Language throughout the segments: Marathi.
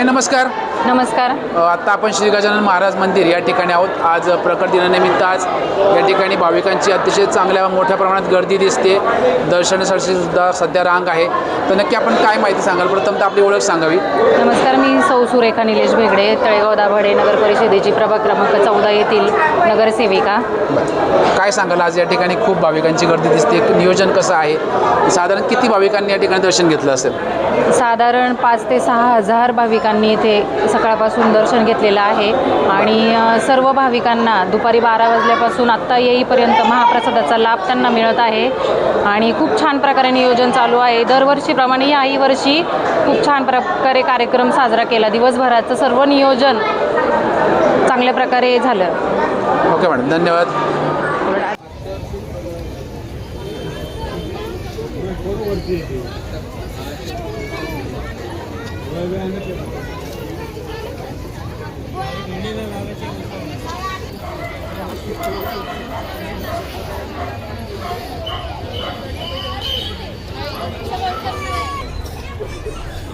ताई नमस्कार. नमस्कार. आत्ता आपण श्री गजानन महाराज मंदिर या ठिकाणी आहोत. आज प्रकट दिनानिमित्त आज या ठिकाणी भाविकांची अतिशय चांगल्या मोठ्या प्रमाणात गर्दी दिसते. दर्शनासाठी सुद्धा सध्या रांग आहे. तर नक्की आपण काय माहिती सांगाल? प्रथम तर आपली ओळख सांगावी. नमस्कार सौ सुरेखा निलेश भेगडे तळेगाव दाभाडे नगर परिषदेची प्रभाग क्रमांक चौदा येथील नगरसेविका. काय सांगाल आज या ठिकाणी खूप भाविकांची गर्दी दिसते. नियोजन कसं आहे? साधारण किती भाविकांनी या ठिकाणी दर्शन घेतलं असेल? साधारण पाच ते सहा हजार भाविकांनी इथे सकाळपासून दर्शन घेतलेलं आहे. आणि सर्व भाविकांना दुपारी बारा वाजल्यापासून आत्ता येईपर्यंत महाप्रसादाचा लाभ त्यांना मिळत आहे. आणि खूप छान प्रकारे नियोजन चालू आहे. दरवर्षीप्रमाणे याही वर्षी खूप छान प्रकारे कार्यक्रम साजरा केला दिवसभराचं सर्व नियोजन चांगल्या प्रकारे झालं. ओके मॅडम धन्यवाद.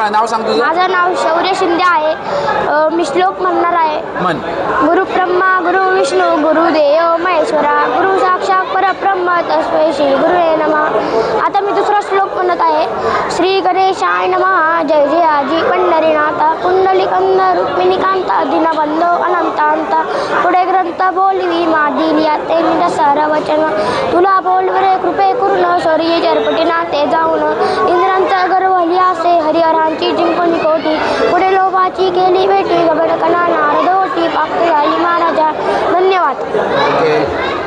मला नाव सांग तुझं. माझं नाव शौर्य शिंदे आहे. अ, मी श्लोक म्हणणार आहे. मन गुरु ब्रह्मा गुरु विष्णू गुरुदेव महेश्वरा गुरु साक्षात परब्रह्म तस्मै श्री गुरुवे नमः. आता मी दुसरा श्लोक म्हणत आहे. श्री गणेशाय नमः. जय जय आजी पंढरीनाथ. कुंडलिकंद रुक्मिणीकांत दिनबंधो अनंतांत. पुढे ग्रंथ बोलवी मादिलिया ते निर सार वचन. तुला बोलवरे कृपे करून शौर्य जरपटीना ते जाऊन केली भेटी गबडकना नारदोटी पाक झाली महाराजा धन्यवाद